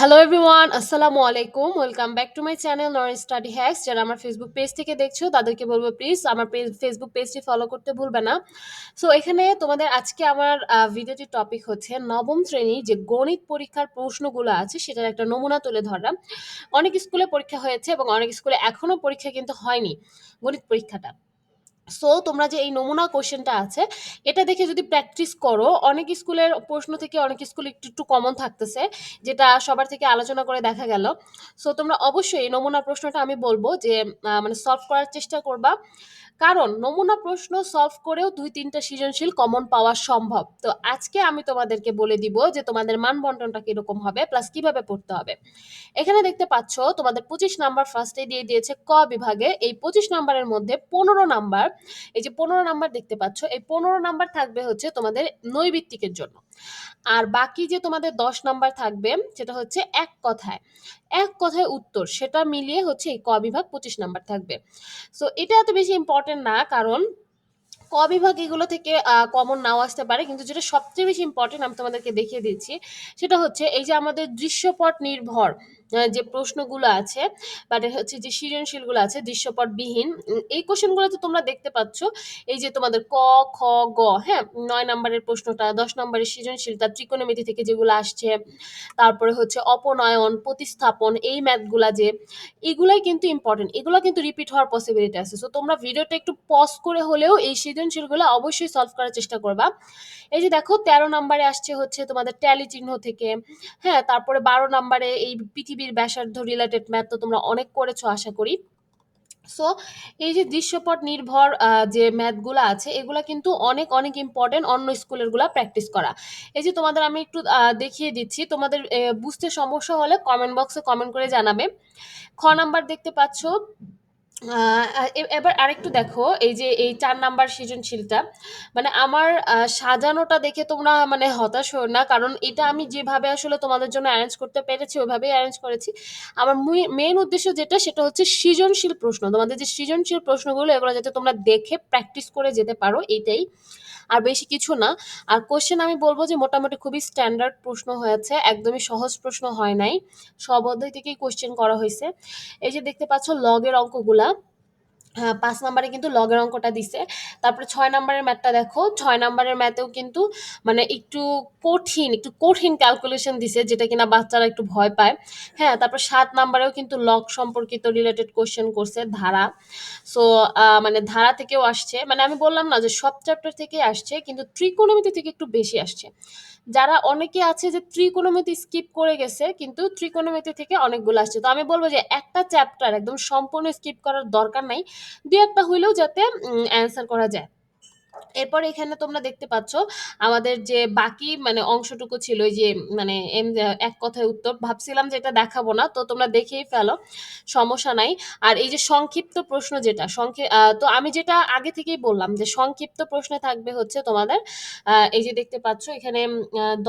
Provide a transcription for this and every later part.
Hello everyone আসসালামু আলাইকুম welcome back to my channel Naren study hacks যারা আমার ফেসবুক পেজ থেকে দেখছ, তাদেরকে বলব প্লিজ আমার ফেসবুক পেজটি ফলো করতে ভুলবে না। সো এখানে তোমাদের আজকে আমার ভিডিওটির টপিক হচ্ছে নবম শ্রেণি যে গণিত পরীক্ষার প্রশ্নগুলো আছে, সেটার একটা নমুনা তুলে ধরলাম অনেক স্কুলে পরীক্ষা হয়েছে এবং অনেক স্কুলে এখনও পরীক্ষা কিন্তু হয়নি গণিত পরীক্ষাটা। সো তোমরা যে এই নমুনা কোশ্চেনটা আছে, এটা দেখে যদি প্র্যাকটিস করো, অনেক স্কুলের প্রশ্ন থেকে অনেক স্কুল একটু একটু কমন থাকতেছে, যেটা সবার থেকে আলোচনা করে দেখা গেল। সো তোমরা অবশ্যই এই নমুনা প্রশ্নটা আমি বলব যে মানে সলভ করার চেষ্টা করবা। কারণ নমুনা প্রশ্ন সলভ করেও দুই, তিনটা সৃজনশীল কমন পাওয়া সম্ভব। তো আজকে আমি তোমাদেরকে বলে দিব যে তোমাদের মান বন্টনটা কীরকম হবে প্লাস কীভাবে পড়তে হবে। এখানে দেখতে পাচ্ছ, তোমাদের পঁচিশ নাম্বার ফার্স্টে দিয়ে দিয়েছে ক বিভাগে। এই পঁচিশ নাম্বারের মধ্যে পনেরো নাম্বার এই যে পনেরো নাম্বার দেখতে পাচ্ছ, এই পনেরো নাম্বার থাকবে হচ্ছে তোমাদের নৈবিত্তিকের জন্য। আর বাকি যে তোমাদের দশ নাম্বার থাকবে, সেটা হচ্ছে এক কথায়। এক কথায় উত্তর, সেটা মিলিয়ে হচ্ছে এই ক বিভাগ পঁচিশ নাম্বার থাকবে। সো এটা এত বেশি ইম্পর্টেন্ট না, কারণ ক বিভাগ এগুলো থেকে কমন নাও আসতে পারে, কিন্তু যেটা সবচেয়ে বেশি ইম্পর্টেন্ট আমি তোমাদেরকে দেখিয়ে দিচ্ছি, সেটা হচ্ছে এই যে আমাদের দৃশ্যপট নির্ভর। যে প্রশ্নগুলো আছে বাট হচ্ছে যে সৃজনশীলগুলো আছে, দৃশ্যপটবিহীন এই কোশ্চেনগুলোতে তোমরা দেখতে পাচ্ছ। এই যে তোমাদের ক, খ, গ হ্যাঁ নয় নম্বরের প্রশ্নটা, দশ নম্বরের সৃজনশীলতা ত্রিকোণমিতি থেকে যেগুলো আসছে, তারপরে হচ্ছে অপনয়ন, প্রতিস্থাপন, এই ম্যাথগুলা যে, এগুলাই কিন্তু ইম্পর্টেন্ট এগুলো কিন্তু রিপিট হওয়ার পসিবিলিটি আছে। সো তোমরা ভিডিওটা একটু পজ করে হলেও এই সৃজনশীলগুলো অবশ্যই সলভ করার চেষ্টা করবা। এই যে দেখো, তেরো নম্বরে আসছে হচ্ছে তোমাদের ট্যালি চিহ্ন থেকে হ্যাঁ তারপরে বারো নম্বরে এই পৃথিবীর ব্যাসার্ধ রিলেটেড ম্যাথ তো তোমরা অনেক করেছ, আশা করি। সো এই যে দৃশ্যপট নির্ভর যে ম্যাথগুলো আছে, এগুলো কিন্তু অনেক অনেক ইম্পর্টেন্ট অন্য স্কুলেরগুলা প্র্যাকটিস করা। এই যে তোমাদের আমি একটু দেখিয়ে দিচ্ছি, তোমাদের বুঝতে সমস্যা হলে কমেন্ট বক্সে কমেন্ট করে জানাবে। খ নাম্বার দেখতে পাচ্ছ? এবার আরেকটু দেখো, এই যে এই চার নাম্বার সৃজনশীলটা মানে আমার সাজানোটা দেখে তোমরা মানে হতাশ হও না, কারণ এটা আমি যেভাবে আসলে তোমাদের জন্য অ্যারেঞ্জ করতে পেরেছি, ওইভাবেই অ্যারেঞ্জ করেছি। আমার মেন উদ্দেশ্য যেটা, সেটা হচ্ছে সৃজনশীল প্রশ্ন, তোমাদের যে সৃজনশীল প্রশ্নগুলো, এগুলো যাতে তোমরা দেখে প্র্যাকটিস করে যেতে পারো এইটাই আর বেশি কিছু না। আর কোশ্চেন আমি বলব যে, মোটামুটি খুবই স্ট্যান্ডার্ড প্রশ্ন হয়েছে, একদমই সহজ প্রশ্ন হয় নাই। সব অধ্যায় থেকেই কোশ্চেন করা হয়েছে। এই যে দেখতে পাচ্ছ লগের অঙ্কগুলা। ৫ নাম্বারে কিন্তু লগের অঙ্কটা দিছে। তারপরে ছয় নাম্বারের ম্যাথটা দেখো। ছয় নাম্বারের ম্যাথেও কিন্তু মানে একটু কঠিন, একটু কঠিন ক্যালকুলেশন দিছে যেটা কিনা বাচ্চারা একটু ভয় পায়। হ্যাঁ, তারপর সাত নাম্বারেও কিন্তু লগ সম্পর্কিত রিলেটেড কোয়েশ্চেন করছে ধারা। সো মানে ধারা থেকেও আসছে। মানে আমি বললাম না যে সব চ্যাপ্টার থেকেই আসছে কিন্তু ত্রিকোণমিতি থেকে একটু বেশি আসছে। যারা অনেকে আছে যে ত্রিকোণমিতি স্কিপ করে গেছে কিন্তু ত্রিকোণমিতি থেকে অনেকগুলো আসছে। তো আমি বলব যে একটা চ্যাপ্টার একদম সম্পূর্ণ স্কিপ করার দরকার নাই। ২-১ টা হইলেও যাতে অ্যান্সার করা যায়। এরপর এখানে তোমরা দেখতে পাচ্ছ, আমাদের যে বাকি মানে অংশটুকু ছিল যে মানে এক কথায় উত্তর, ভাবছিলাম যে এটা দেখাবো না, তো তোমরা দেখেই ফেলো, সমস্যা নাই। আর এই যে সংক্ষিপ্ত প্রশ্ন যেটা তো আমি যেটা আগে থেকেই বললাম যে সংক্ষিপ্ত প্রশ্নে থাকবে হচ্ছে তোমাদের এই যে দেখতে পাচ্ছ এখানে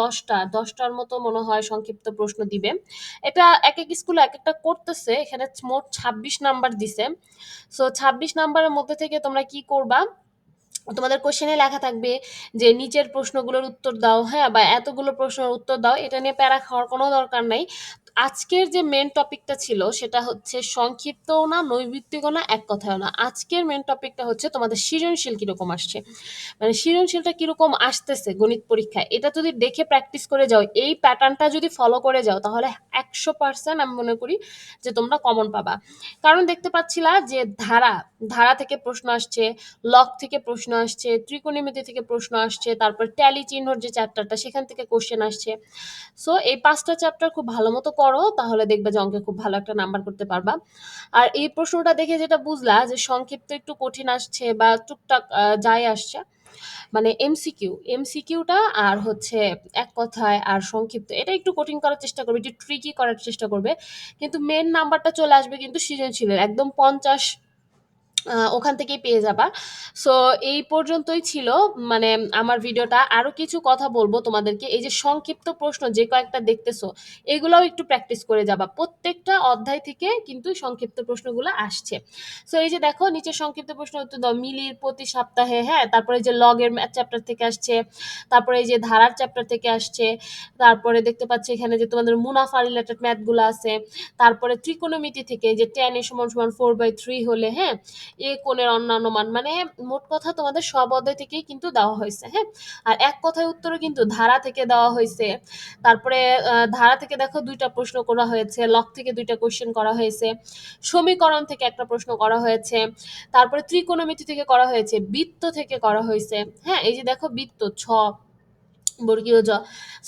দশটা, দশটার মতো মনে হয় সংক্ষিপ্ত প্রশ্ন দিবে। এটা এক এক স্কুলে এক একটা করতেছে, এখানে মোট ছাব্বিশ নাম্বার দিছে। সো ছাব্বিশ নাম্বারের মধ্যে থেকে তোমরা কি করবা তোমাদের কোশ্চেনে লেখা থাকবে যে, নিচের প্রশ্নগুলোর উত্তর দাও। হ্যাঁ বা এতগুলো প্রশ্নের উত্তর দাও, এটা নিয়ে প্যারা খাওয়ার কোনো দরকার নাই। আজকের যে মেন টপিকটা ছিল, সেটা হচ্ছে সংক্ষিপ্তও না নৈবিত্তিকও না, এক কথাও না। আজকের মেন টপিকটা হচ্ছে তোমাদের সৃজনশীল কীরকম আসছে। মানে সৃজনশীলটা কীরকম আসতেছে গণিত পরীক্ষায়, এটা যদি দেখে প্র্যাকটিস করে যাও, এই প্যাটার্নটা যদি ফলো করে যাও, তাহলে একশো পার্সেন্ট আমি মনে করি যে তোমরা কমন পাবা। কারণ দেখতে পাচ্ছিলা যে ধারা ধারা থেকে প্রশ্ন আসছে, লক থেকে প্রশ্ন আসছে, ত্রিকোণমিতি থেকে প্রশ্ন আসছে, তারপর ট্যালি চিহ্নর যে চ্যাপ্টারটা সেখান থেকে কোশ্চেন আসছে। সো এই পাঁচটা চ্যাপ্টার খুব ভালো মতো করো, তাহলে দেখবে যে অঙ্কে খুব ভালো একটা নাম্বার করতে পারবা। আর এই প্রশ্নটা দেখে যেটা বুঝলা, যে সংক্ষিপ্ত একটু কঠিন আসছে বা টুকটাক যাই আসছে মানে এমসিকিউ এমসিকিউটা আর হচ্ছে এক কথায় আর সংক্ষিপ্ত, এটা একটু কঠিন করার চেষ্টা করবে, একটু ট্রিকি করার চেষ্টা করবে, কিন্তু মেন নাম্বারটা চলে আসবে কিন্তু সৃজনশীলের, একদম পঞ্চাশ ওখান থেকেই পেয়ে যাবা। সো এই পর্যন্তই ছিল মানে আমার ভিডিওটা। আরও কিছু কথা বলব তোমাদেরকে। এই যে সংক্ষিপ্ত প্রশ্ন যে কয়েকটা দেখতেছো, এগুলাও একটু প্র্যাকটিস করে যাবা। প্রত্যেকটা অধ্যায় থেকে কিন্তু সংক্ষিপ্ত প্রশ্নগুলো আসছে। সো এই যে দেখো নিচে সংক্ষিপ্ত প্রশ্ন উত্তর দাও। মিলির প্রতি সপ্তাহে, হ্যাঁ? তারপরে যে লগের চ্যাপ্টার থেকে আসছে। তারপরে এই যে ধারার চ্যাপ্টার থেকে আসছে। তারপরে দেখতে পাচ্ছি এখানে যে তোমাদের মুনাফা রিলেটেড ম্যাথগুলা আছে। তারপরে ত্রিকোণমিতি থেকে যে টেন এ সমান, সমান 4/3 হলে, হ্যাঁ? এ কোণের অন্যান্য মান মানে মোট কথা তোমাদের সব অধ্যায় থেকেই কিন্তু দেওয়া হয়েছে, হ্যাঁ? আর এক কথায় উত্তরও কিন্তু ধারা থেকে দেওয়া হয়েছে। তারপরে ধারা থেকে দেখো দুইটা প্রশ্ন করা হয়েছে, লক থেকে ২ টা কোয়েশ্চেন করা হয়েছে, সমীকরণ থেকে একটা প্রশ্ন করা হয়েছে, তারপরে ত্রিকোণমিতি থেকে করা হয়েছে, বৃত্ত থেকে করা হয়েছে, হ্যাঁ? এই যে দেখো বৃত্ত ছ বর্গীয় জ।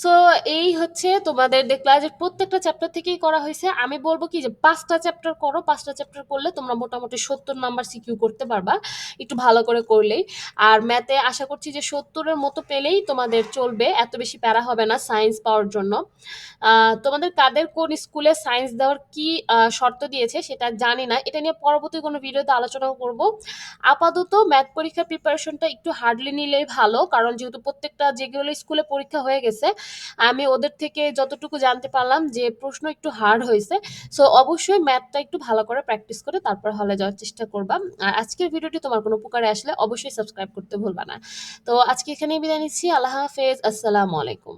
সো এই হচ্ছে তোমাদের দেখলা যে প্রত্যেকটা চ্যাপ্টার থেকেই করা হয়েছে। আমি বলব কি যে ৫ টা চ্যাপ্টার করো। পাঁচটা চ্যাপ্টার করলে তোমরা মোটামুটি ৭০ নাম্বার সিকিউ করতে পারবা। একটু ভালো করে করলেই। আর ম্যাথে আশা করছি যে সত্তরের মতো পেলেই তোমাদের চলবে। এত বেশি প্যারা হবে না সায়েন্স পাওয়ার জন্য। তোমাদের কাদের কোন স্কুলে সায়েন্স দেওয়ার কি শর্ত দিয়েছে সেটা জানি না। এটা নিয়ে পরবর্তী কোনো ভিডিওতে আলোচনাও করব। আপাতত ম্যাথ পরীক্ষার প্রিপারেশনটা একটু হার্ডলি নিলেই ভালো। কারণ যেহেতু প্রত্যেকটা যেগুলো স্কুলে পরীক্ষা হয়ে গেছে, আমি ওদের থেকে যতটুকু জানতে পারলাম যে প্রশ্ন একটু হার্ড হয়েছে সো অবশ্যই ম্যাথটা একটু ভালো করে প্র্যাকটিস করে তারপর হলে যাওয়ার চেষ্টা করবা। আর আজকের ভিডিওটি তোমার কোনো উপকারে আসলে অবশ্যই সাবস্ক্রাইব করতে ভুলবা না। তো আজকে এখানেই বিদায় নিচ্ছি। আল্লাহ হাফেজ। আসসালামু আলাইকুম।